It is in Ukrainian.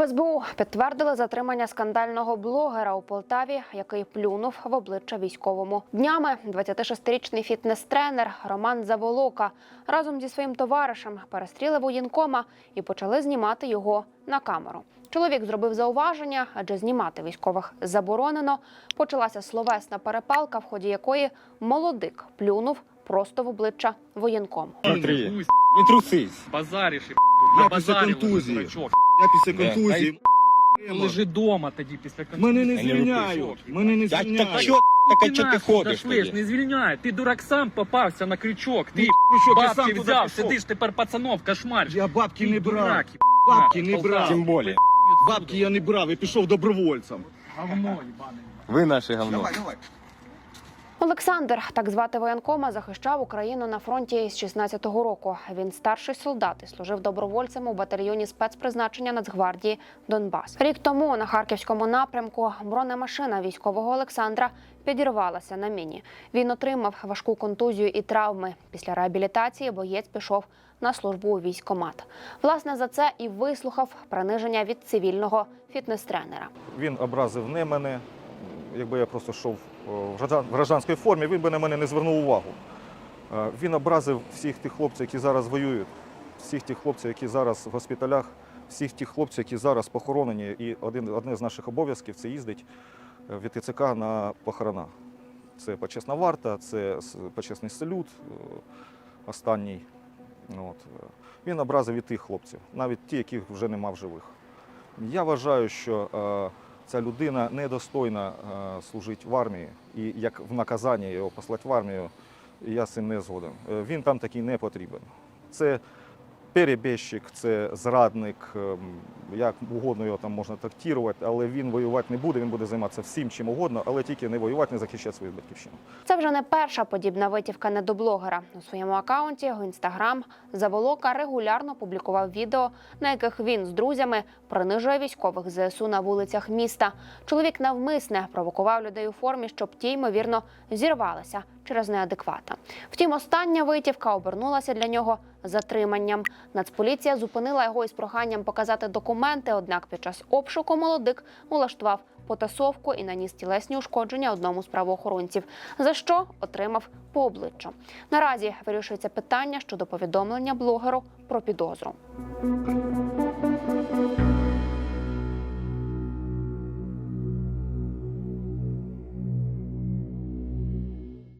В СБУ підтвердили затримання скандального блогера у Полтаві, який плюнув в обличчя військовому. Днями 26-річний фітнес-тренер Роман Заволока разом зі своїм товаришем перестріли воєнкома і почали знімати його на камеру. Чоловік зробив зауваження, адже знімати військових заборонено. Почалася словесна перепалка, в ході якої молодик плюнув просто в обличчя Гусь, не трусись. базариш і Я я Я після контузії. Лежи дома тоді після контузії. Мене не звільняють. Мене не так звільняють. чо таке, що ти ходиш тоді? Не звільняє. Ти дурак сам попався на крючок. Ти Ну, крючок, я сам бабки туди взяв, пішов. сидиш тепер пацанов, кошмариш. Я бабки Ти не брав. дурак, Бабки не брав. Тим більше. Бабки я не брав, я пішов добровольцем. Говно, їбане. Ви наше говно. давай. Олександр, так звати воєнкома, захищав Україну на фронті з 16-го року. Він старший солдат і служив добровольцем у батальйоні спецпризначення Нацгвардії Донбас. Рік тому на харківському напрямку бронемашина військового Олександра підірвалася на міні. Він отримав важку контузію і травми. Після реабілітації боєць пішов на службу у військкомат. Власне за це і вислухав приниження від цивільного фітнес-тренера. Він образив не мене. Якби я просто йшов в граждан- гражданській формі, він би на мене не звернув увагу. Е, Він образив всіх тих хлопців, які зараз воюють, всіх тих хлопців, які зараз в госпіталях, всіх тих хлопців, які зараз похоронені. І один, одне з наших обов'язків це їздить е, від ТЦК на похорона. Це почесна варта, це почесний салют е, останній. От. е. Він образив і тих хлопців, навіть ті, яких вже нема в живих. Я вважаю, що е, ця людина недостойна е, служити в армії, і як в наказання його послати в армію, я з цим не згоден. Е, він там такий не потрібен. Це перебіжчик, це зрадник, ем, як угодно його там можна трактувати, але він воювати не буде, він буде займатися всім чим угодно, але тільки не воювати, не захищати свою батьківщину. Це вже не перша подібна витівка недоблогера. У своєму акаунті в інстаграм Заволока регулярно публікував відео, на яких він з друзями принижує військових ЗСУ на вулицях міста. Чоловік навмисне провокував людей у формі, щоб ті, ймовірно, зірвалися через неадеквата. Втім, остання витівка обернулася для нього затриманням. Нацполіція зупинила його із проханням показати документи. Однак під час обшуку молодик улаштував потасовку і наніс тілесні ушкодження одному з правоохоронців, за що отримав по обличчю. Наразі вирішується питання щодо повідомлення блогеру про підозру.